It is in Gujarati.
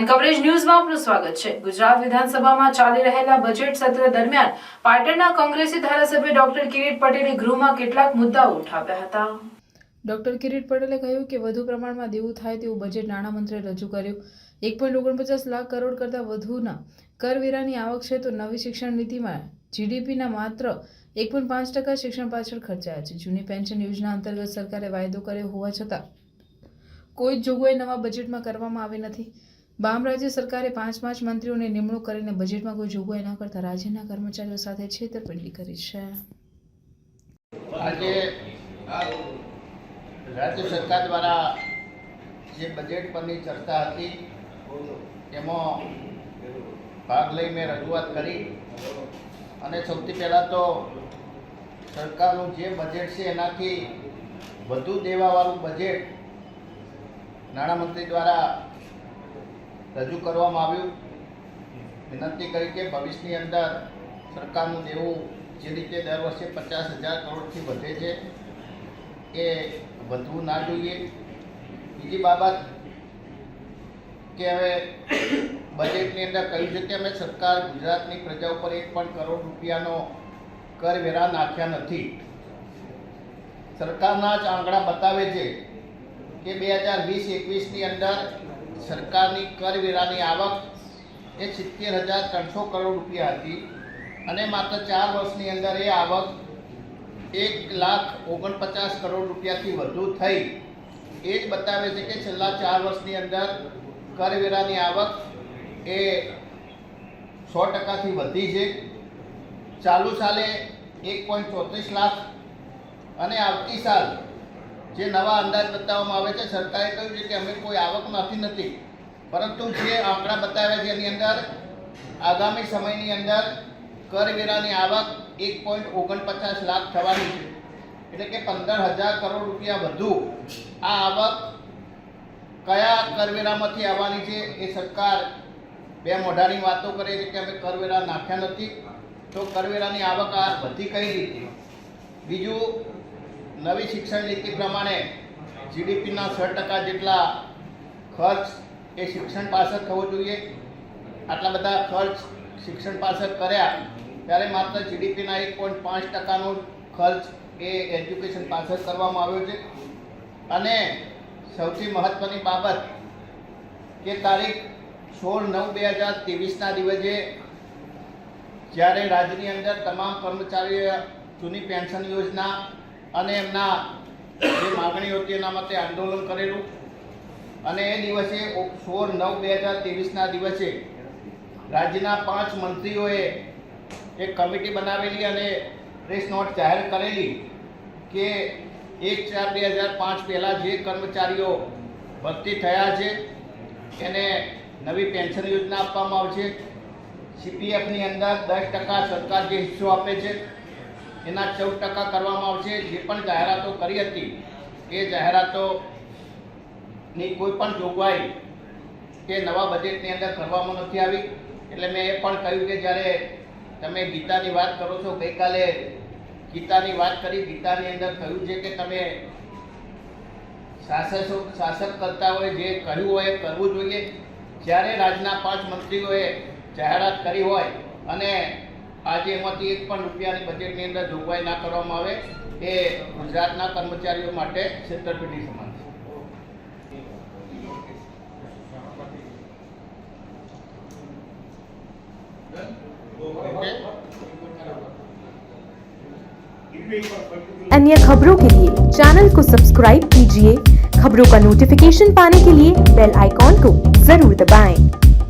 એન કવરેજ ન્યૂઝમાં આપનું સ્વાગત છે. ગુજરાત વિધાનસભામાં ચાલી રહેલા બજેટ સત્ર દરમિયાન પાટણના કોંગ્રેસી ધારાસભ્ય ડોક્ટર કિરીટ પટેલે ગૃહમાં કેટલાક મુદ્દાઓ ઉઠાવ્યા હતા. ડોક્ટર કિરીટ પટેલે કહ્યું કે વધુ પ્રમાણમાં દેવું થાય તેવું બજેટ નાણામંત્રીએ રજૂ કર્યું. એક પોઈન્ટ ઓગણપચાસ લાખ કરોડ કરતાં વધુના કરવેરાની આવક છે તો નવી શિક્ષણ નીતિમાં જીડીપીના માત્ર એક પોઈન્ટ પાંચ ટકા શિક્ષણ પાછળ ખર્ચાયા છે. જૂની પેન્શન યોજના અંતર્ગત સરકારે વાયદો કર્યો હોવા છતાં કોઈ જ જોગવાઈ નવા બજેટમાં કરવામાં આવી નથી. બામ રાજ્ય સરકારે પાંચ પાંચ મંત્રીઓની નિમણૂક કરીને બજેટમાં કોઈ જોગવાઈ ના કરતા રાજ્યના કર્મચારીઓ સાથે છેતરપિંડી કરી છે. આજે રાજ્ય સરકાર દ્વારા જે બજેટ પરની ચર્ચા હતી, એમાં ભાગ લઈ મેં રજૂઆત કરી. અને સૌથી પહેલાં તો સરકારનું જે બજેટ છે, એનાથી વધુ દેવાવાળું બજેટ નાણામંત્રી દ્વારા રજૂ કરવામાં આવ્યું. વિનંતી કરી કે ભવિષ્યની અંદર સરકારનું દેવું જે રીતે દર વર્ષે પચાસ હજાર કરોડથી વધે છે, એ વધવું ના જોઈએ. બીજી બાબત કે હવે બજેટની અંદર કહ્યું છે કે અમે સરકાર ગુજરાતની પ્રજા ઉપર એક પણ કરોડ રૂપિયાનો કરવેરા નાખ્યા નથી. સરકારના જ આંકડા બતાવે છે કે બે હજાર વીસ, એકવીસની અંદર સરકારની કરવેરાની આવક એ સિત્તેર હજાર ત્રણસો કરોડ રૂપિયા હતી અને માત્ર ચાર વર્ષની અંદર એ આવક એક લાખ ઓગણપચાસ કરોડ રૂપિયાથી વધુ થઈ. એ જ બતાવે છે કે છેલ્લા ચાર વર્ષની અંદર કરવેરાની આવક એ સો ટકાથી વધી છે. ચાલુ સાલે એક પોઈન્ટ ચોત્રીસ લાખ અને આવતી સાલ જે નવા અંદાજ બતાવવામાં આવે છે, સરકારે કહ્યું છે કે અમે કોઈ આવક નથી નથી. પરંતુ જે આંકડા બતાવ્યા છે, એની અંદર આગામી સમયની અંદર કરવેરાની આવક એક પોઈન્ટ ઓગણપચાસ લાખ થવાની છે. એટલે કે પંદર હજાર કરોડ રૂપિયા વધુ આ આવક કયા કરવેરામાંથી આવવાની છે, એ સરકાર બે મોઢાની વાતો કરે છે કે અમે કરવેરા નાખ્યા નથી. તો કરવેરાની આવક આ વધી કઈ રીતે? બીજું નવી શિક્ષણ નીતિ પ્રમાણે જીડીપીના છ ટકા જેટલા ખર્ચ એ શિક્ષણ પાછળ થવો જોઈએ. આટલા બધા ખર્ચ શિક્ષણ પાછળ કર્યા ત્યારે માત્ર જીડીપીના એક પોઈન્ટ પાંચ ટકાનો ખર્ચ એ એજ્યુકેશન પાછળ કરવામાં આવ્યો છે. અને સૌથી મહત્ત્વની બાબત કે તારીખ સોળ નવ બે હજાર ત્રેવીસના દિવસે જ્યારે રાજ્યની અંદર તમામ કર્મચારીઓ જૂની પેન્શન યોજના અને એમના જે માગણીઓ હતી એના માટે આંદોલન કરેલું. અને એ દિવસે સોળ નવ બે હજાર ત્રેવીસના દિવસે રાજ્યના પાંચ મંત્રીઓએ એક કમિટી બનાવેલી અને પ્રેસ નોટ જાહેર કરેલી કે એક ચાર બે હજાર પાંચ પહેલાં જે કર્મચારીઓ ભરતી થયા છે, એને નવી પેન્શન યોજના આપવામાં આવશે. સીપીએફની અંદર દસ ટકા સરકાર જે હિસ્સો આપે છે. એના ચૌદ ટકા કરવામાં આવશે. જે પણ જાહેરાતો કરી હતી, એ જાહેરાતોની કોઈ પણ જોગવાઈ કે નવા બજેટની અંદર કરવામાં નથી આવી. એટલે મેં એ પણ કહ્યું કે જ્યારે તમે ગીતાની વાત કરો છો, ગઈકાલે ગીતાની વાત કરી, ગીતાની અંદર કહ્યું છે કે તમે શાસકો, શાસક કરતા હોય જે કહ્યું હોય એ કરવું જોઈએ. જ્યારે રાજ્યના પાંચ મંત્રીઓએ જાહેરાત કરી હોય અને આજે એમાંથી એક પણ રૂપિયાની બજેટની અંદર જોગવાઈ ના કરવામાં આવે એ ગુજરાતના કર્મચારીઓ માટે છેતરપિંડી સમાન છે ઓકે अन्य खबरों के लिए चैनल को सब्सक्राइब कीजिए खबरों का नोटिफिकेशन पाने के लिए बेल आइकॉन को जरूर दबाएं।